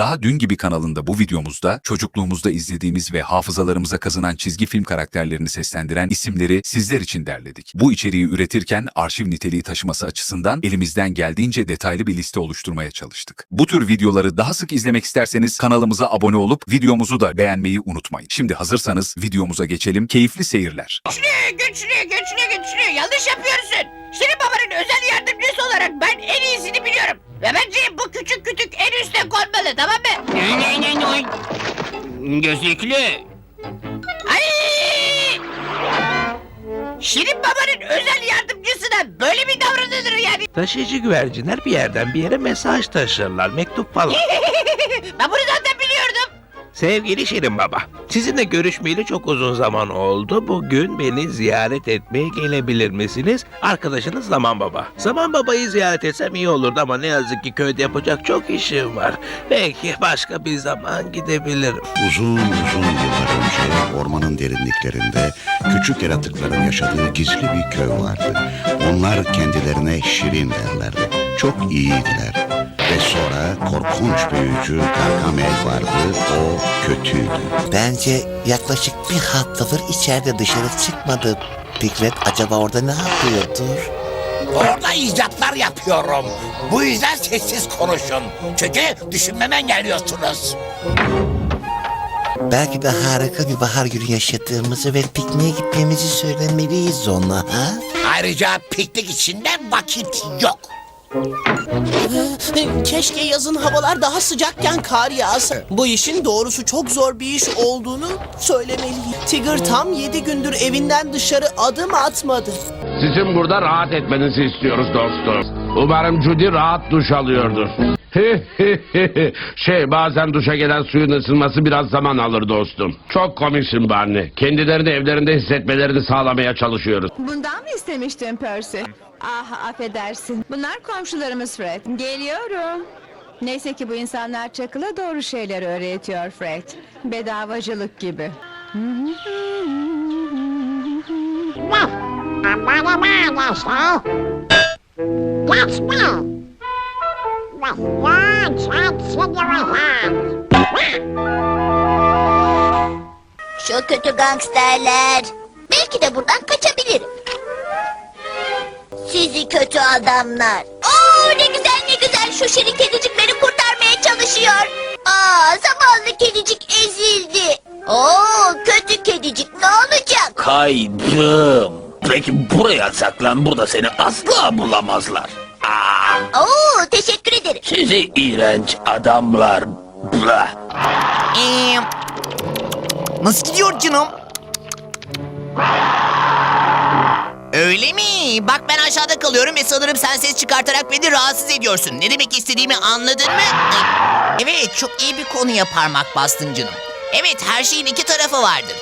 Daha dün gibi kanalında bu videomuzda çocukluğumuzda izlediğimiz ve hafızalarımıza kazınan çizgi film karakterlerini seslendiren isimleri sizler için derledik. Bu içeriği üretirken arşiv niteliği taşıması açısından elimizden geldiğince detaylı bir liste oluşturmaya çalıştık. Bu tür videoları daha sık izlemek isterseniz kanalımıza abone olup videomuzu da beğenmeyi unutmayın. Şimdi hazırsanız videomuza geçelim. Keyifli seyirler. Güçlü, güçlü, güçlü, güçlü. Yanlış yapıyorsun. Şirin babanın özel yardımcısı olarak ben en iyisini. Ve bence bu küçük kütük en üstte konmalı tamam mı? Ne ne ne ne? Gözlüklü. Ay! Şirin babanın özel yardımcısına böyle mi davranılır yani? Taşıyıcı güvercinler bir yerden bir yere mesaj taşırlar, mektup falan. ben bunu zaten. Sevgili Şirin Baba, sizinle görüşmeyeli çok uzun zaman oldu. Bugün beni ziyaret etmeye gelebilir misiniz? Arkadaşınız Zaman Baba. Zaman Baba'yı ziyaret etsem iyi olurdu ama ne yazık ki köyde yapacak çok işim var. Belki başka bir zaman gidebilirim. Uzun uzun yıllar önce ormanın derinliklerinde küçük yaratıkların yaşadığı gizli bir köy vardı. Onlar kendilerine şirin derlerdi. Çok iyiydiler. Ve sonra korkunç büyücü Gargamel vardı. O kötüydü. Bence yaklaşık bir haftadır içeride dışarı çıkmadı. Fikret acaba orada ne yapıyordur? Orada icatlar yapıyorum. Bu yüzden sessiz konuşun. Çünkü düşünmeme engelliyorsunuz. Belki de harika bir bahar günü yaşadığımızı ve pikniğe gitmemizi söylemeliyiz ona ha? Ayrıca piknik için de vakit yok. Keşke yazın havalar daha sıcakken kar yağsa. Bu işin doğrusu çok zor bir iş olduğunu söylemeliyim. Tigger tam yedi gündür evinden dışarı adım atmadı. Sizin burada rahat etmenizi istiyoruz dostum. Umarım Judy rahat duş alıyordur. şey bazen duşa gelen suyun ısınması biraz zaman alır dostum. Çok komiksin Barney. Kendilerini evlerinde hissetmelerini sağlamaya çalışıyoruz. Bundan mı istemiştin Percy? Ah affedersin. Bunlar komşularımız Fred. Geliyorum. Neyse ki bu insanlar Çakıl'a doğru şeyler öğretiyor Fred. Bedavacılık gibi. Şu kötü gangsterler. Belki de buradan kaçabilirim. Sizi kötü adamlar. Oo ne güzel ne güzel şu şirin kedicik beni kurtarmaya çalışıyor. Aa zavallı kedicik ezildi. Oo kötü kedicik ne olacak? Kaydım. Peki buraya saklan. Burada seni asla bulamazlar. Aa, Oo teşekkür ederim. sizi iğrenç adamlar. Blah. Nasıl gidiyor canım? Öyle mi? Bak ben aşağıda kalıyorum ve sanırım sen ses çıkartarak beni rahatsız ediyorsun. Ne demek istediğimi anladın mı? Evet, çok iyi bir konuya parmak bastın canım. Evet, her şeyin iki tarafı vardır.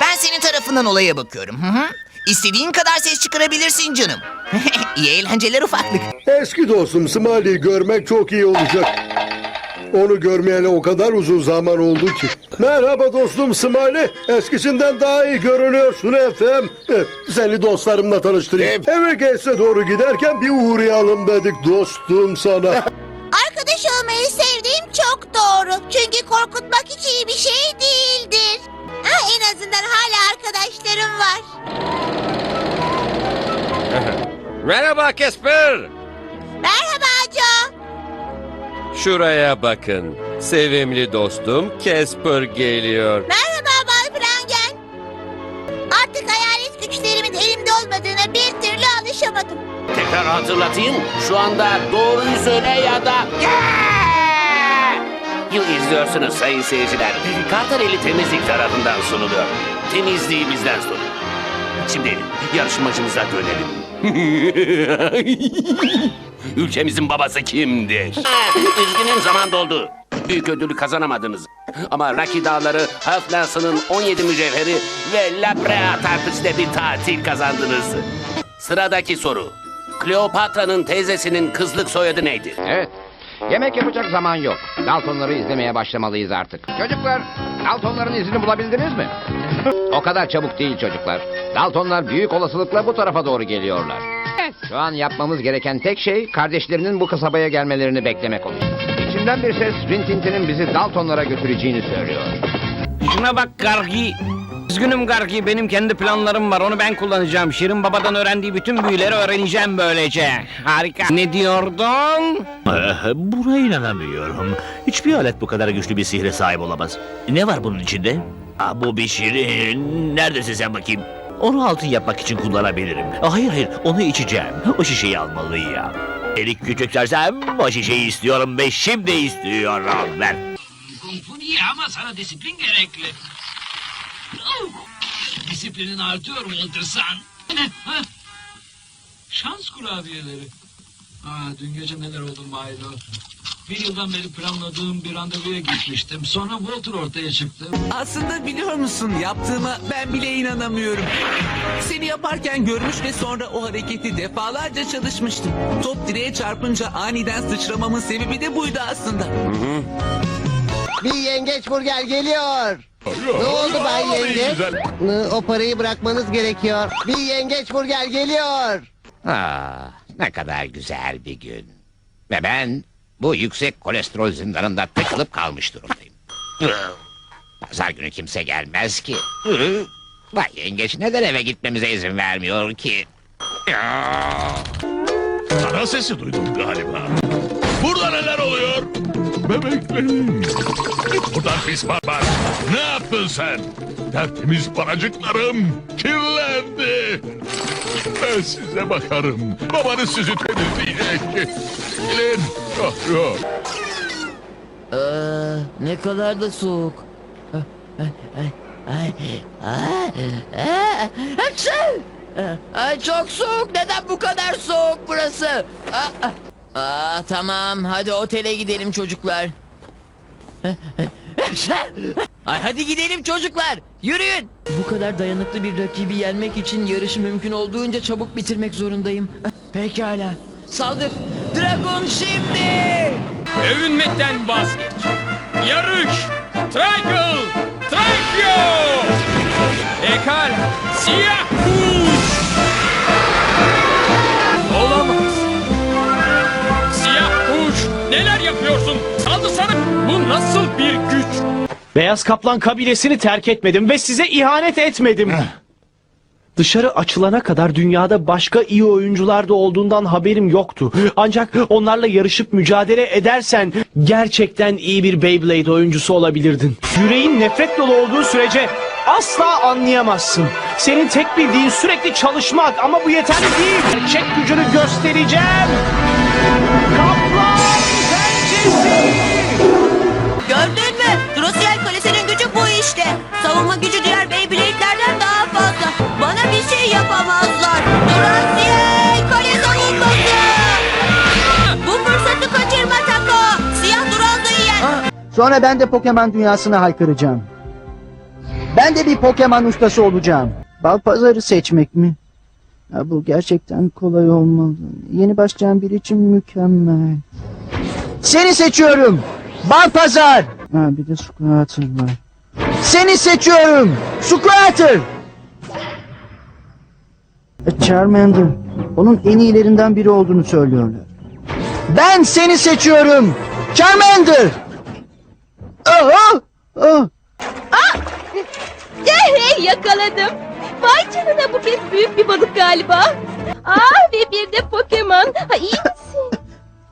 Ben senin tarafından olaya bakıyorum. Hı hı. İstediğin kadar ses çıkarabilirsin canım. iyi eğlenceler ufaklık. Eski dostum Smiley'i görmek çok iyi olacak. Onu görmeyeli o kadar uzun zaman oldu ki. Merhaba dostum Smiley. Eskisinden daha iyi görünüyorsun efendim. Eh, Seni dostlarımla tanıştırayım. Eve geçse doğru giderken bir uğrayalım dedik dostum sana. Arkadaş olmayı sevdiğim çok doğru. Çünkü korkutmak hiç iyi bir şey değildir. Ha, en azından hala arkadaşlarım var. Merhaba Kesper. Şuraya bakın. Sevimli dostum Kesper geliyor. Merhaba Bay Frangen. Artık hayalet güçlerimin elimde olmadığına bir türlü alışamadım. Tekrar hatırlatayım. Şu anda doğruyu söyle ya da... Yıl izliyorsunuz sayın seyirciler. Kartareli Temizlik tarafından sunuluyor. Temizliği bizden sorun. Şimdi yarışmacımıza dönelim. Ülkemizin babası kimdir? Üzgünüm zaman doldu. Büyük ödülü kazanamadınız. Ama Rocky Dağları, Haflansı'nın 17 mücevheri ve La Brea Tartış'ta bir tatil kazandınız. Sıradaki soru. Kleopatra'nın teyzesinin kızlık soyadı neydi? Evet. Yemek yapacak zaman yok. Daltonları izlemeye başlamalıyız artık. Çocuklar, Daltonların izini bulabildiniz mi? o kadar çabuk değil çocuklar. Daltonlar büyük olasılıkla bu tarafa doğru geliyorlar. Şu an yapmamız gereken tek şey kardeşlerinin bu kasabaya gelmelerini beklemek olur. İçimden bir ses Rintintin'in bizi Daltonlara götüreceğini söylüyor. Şuna bak Gargi. Üzgünüm Gargi benim kendi planlarım var onu ben kullanacağım. Şirin babadan öğrendiği bütün büyüleri öğreneceğim böylece. Harika. Ne diyordun? Eh, Buna inanamıyorum. Hiçbir alet bu kadar güçlü bir sihre sahip olamaz. Ne var bunun içinde? Aa, bu bir şirin. Neredesin sen bakayım? Onu altın yapmak için kullanabilirim. Aa, Hayır hayır onu içeceğim. O şişeyi almalıyım. Elik küçük sersem o şişeyi istiyorum ve şimdi istiyorum. Ver. Fu iyi ama sana disiplin gerekli. Disiplinin artıyor Walter San. Şans kurabiyeleri. Aa, dün gece neler oldu Milo? Bir yıldan beri planladığım bir randevuya gitmiştim. Sonra Walter ortaya çıktı. Aslında biliyor musun yaptığıma ben bile inanamıyorum. Seni yaparken görmüş ve sonra o hareketi defalarca çalışmıştım. Top direğe çarpınca aniden sıçramamın sebebi de buydu aslında. Bir yengeç burger geliyor. Ne oldu Bay Yengeç? O parayı bırakmanız gerekiyor. Bir yengeç burger geliyor. Ah, ne kadar güzel bir gün. Ve ben bu yüksek kolesterol zindanında tıkılıp kalmış durumdayım. Pazar günü kimse gelmez ki. Vay yengeç neden eve gitmemize izin vermiyor ki? Sana sesi duydum galiba. Burada neler oluyor? Bebeklerim. Git buradan pis barbar. Ne yaptın sen? Tertemiz paracıklarım kirlendi. Ben size bakarım. Babanız sizi temizleyecek. Gelin. Yok yok. ne kadar da soğuk. Ay, çok soğuk. Neden bu kadar soğuk burası? Aa, aa, tamam hadi otele gidelim çocuklar. Ay hadi gidelim çocuklar. Yürüyün. Bu kadar dayanıklı bir rakibi yenmek için yarışı mümkün olduğunca çabuk bitirmek zorundayım. Pekala. Saldır. Dragon şimdi. Övünmekten vazgeç. Yarış. Triangle. Triangle. Ekal. Siyah kuş. Olamaz. Siyah kuş. Neler yapıyorsun? Saldı sana. Beyaz Kaplan kabilesini terk etmedim ve size ihanet etmedim. Dışarı açılana kadar dünyada başka iyi oyuncular da olduğundan haberim yoktu. Ancak onlarla yarışıp mücadele edersen gerçekten iyi bir Beyblade oyuncusu olabilirdin. Yüreğin nefret dolu olduğu sürece asla anlayamazsın. Senin tek bildiğin sürekli çalışmak ama bu yeterli değil. Gerçek gücünü göstereceğim. Kaplan yapamazlar. Drosel Kale savunması. Bu fırsatı kaçırma Tako. Siyah Duranzo'yu yen. Sonra ben de Pokemon dünyasına haykıracağım. Ben de bir Pokemon ustası olacağım. Bal pazarı seçmek mi? Ya bu gerçekten kolay olmalı. Yeni başlayan biri için mükemmel. Seni seçiyorum. Bal pazar. Ha bir de Squirtle var. Seni seçiyorum. Squirtle. E, Charmander. Onun en iyilerinden biri olduğunu söylüyorlar. Ben seni seçiyorum. Charmander. Aha! Ah! Hey yakaladım. Vay canına bu kez büyük bir balık galiba. Aa ve bir de Pokemon. Ha iyi misin?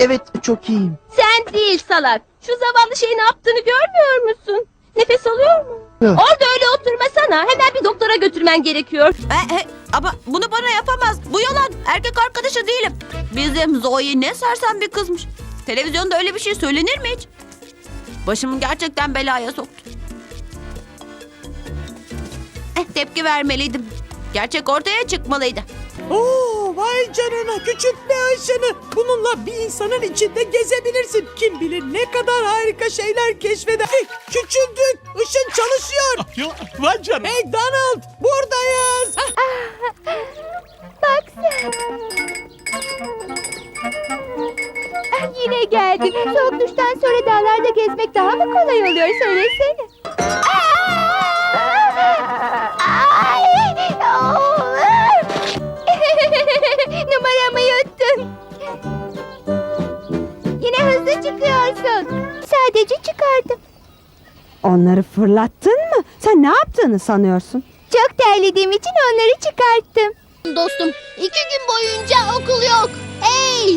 Evet çok iyiyim. Sen değil salak. Şu zavallı şey ne yaptığını görmüyor musun? Nefes alıyor mu? Yok. Orada öyle oturmasana. Hemen bir doktora götürmen gerekiyor. ama bunu bana yapamaz. Bu yalan. Erkek arkadaşı değilim. Bizim Zoe ne sersem bir kızmış. Televizyonda öyle bir şey söylenir mi hiç? Başımı gerçekten belaya soktu. Eh, tepki vermeliydim. Gerçek ortaya çıkmalıydı. Oo, vay canına küçük bir ışını. Bununla bir insanın içinde gezebilirsin. Kim bilir ne kadar harika şeyler keşfeder. Hey, küçüldük. Işın çalışıyor. Vay canına. Hey Donald buradayız. Bak sen. Ah, Yine geldi. Soğuk duştan sonra dağlarda gezmek daha mı kolay oluyor söylesene. Onları fırlattın mı? Sen ne yaptığını sanıyorsun? Çok terlediğim için onları çıkarttım. Dostum, iki gün boyunca okul yok. Hey!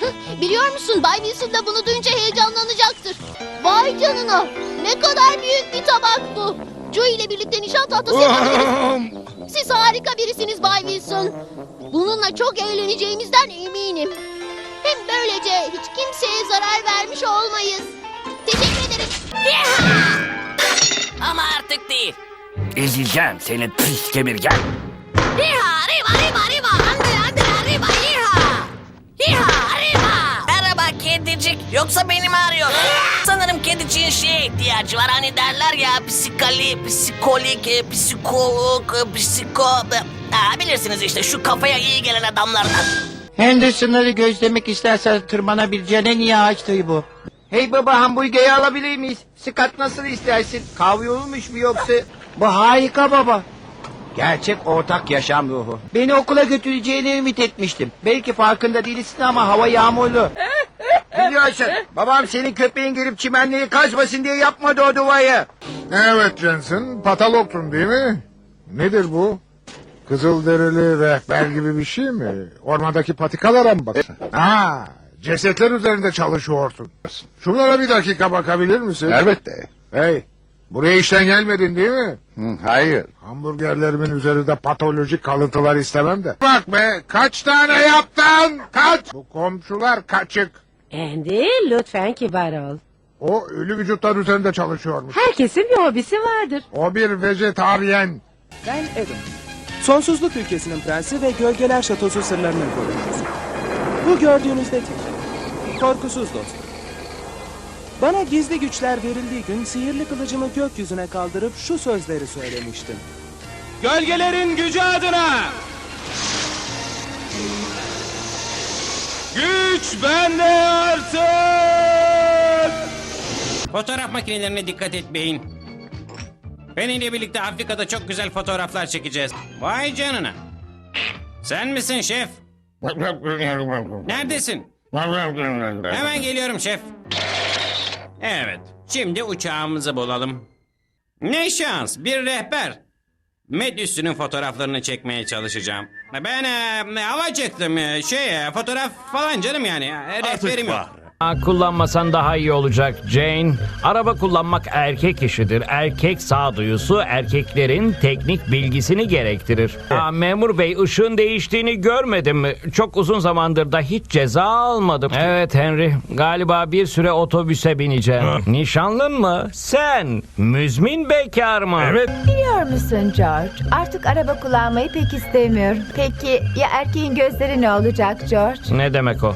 Hıh, Biliyor musun Bay Wilson da bunu duyunca heyecanlanacaktır. Vay canına! Ne kadar büyük bir tabak bu. Joey ile birlikte nişan tahtası yapabiliriz. Siz harika birisiniz Bay Wilson. Bununla çok eğleneceğimizden eminim. Hem böylece hiç kimseye zarar vermiş olmayız. Teşekkür ederim. Ama artık değil. Ezileceğim seni pis kemirgen. Riha, riba, riba, riba. Ande, ande, riba, riha. Riha, riba. Merhaba kedicik. Yoksa beni mi arıyor? Sanırım kediciğin şeye ihtiyacı var. Hani derler ya psikali, psikolik, e, psikolog, e, psiko... Ha, bilirsiniz işte şu kafaya iyi gelen adamlardan. Henderson'ları gözlemek istersen tırmanabileceğin en iyi ağaçtı bu. Hey baba hamburgeri alabilir miyiz? Scott nasıl istersin? Kavrulmuş mu yoksa? Bu harika baba. Gerçek ortak yaşam ruhu. Beni okula götüreceğini ümit etmiştim. Belki farkında değilsin ama hava yağmurlu. Biliyorsun babam senin köpeğin gelip çimenliği kaçmasın diye yapmadı o duvarı. Evet Jensen, patoloktun değil mi? Nedir bu? Kızılderili rehber gibi bir şey mi? Ormandaki patikalara mı baksın? Ha, cesetler üzerinde çalışıyorsun. Şunlara bir dakika bakabilir misin? Elbette. Hey, buraya işten gelmedin değil mi? hayır. Hamburgerlerimin üzerinde patolojik kalıntılar istemem de. Bak be, kaç tane yaptın? Kaç? Bu komşular kaçık. Andy lütfen kibar ol. O ölü vücutlar üzerinde çalışıyormuş. Herkesin bir hobisi vardır. O bir vejetaryen. Ben Adam. Sonsuzluk ülkesinin prensi ve gölgeler şatosu sırlarının koruyucusu. Bu gördüğünüz de tek. Korkusuz dostum. Bana gizli güçler verildiği gün sihirli kılıcımı gökyüzüne kaldırıp şu sözleri söylemiştim. Gölgelerin gücü adına! Güç bende artık! Fotoğraf makinelerine dikkat et beyin. Ben ile birlikte Afrika'da çok güzel fotoğraflar çekeceğiz. Vay canına. Sen misin şef? Neredesin? Hemen geliyorum şef. Evet. Şimdi uçağımızı bulalım. Ne şans. Bir rehber. Medüs'ünün fotoğraflarını çekmeye çalışacağım. Ben e, hava çıktım. e, Şey e, fotoğraf falan canım yani. E, Rehberim yok. Kullanmasan daha iyi olacak Jane. Araba kullanmak erkek işidir. Erkek sağduyusu erkeklerin teknik bilgisini gerektirir. Aa, memur bey ışığın değiştiğini görmedim. Çok uzun zamandır da hiç ceza almadım. Evet Henry galiba bir süre otobüse bineceğim. Nişanlın mı? Sen. Müzmin bekar mı? Evet. Biliyor musun George? Artık araba kullanmayı pek istemiyorum. Peki ya erkeğin gözleri ne olacak George? Ne demek o?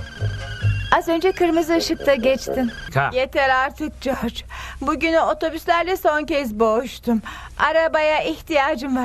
Az önce kırmızı ışıkta geçtin. Ha. Yeter artık George. Bugünü otobüslerle son kez boğuştum. Arabaya ihtiyacım var.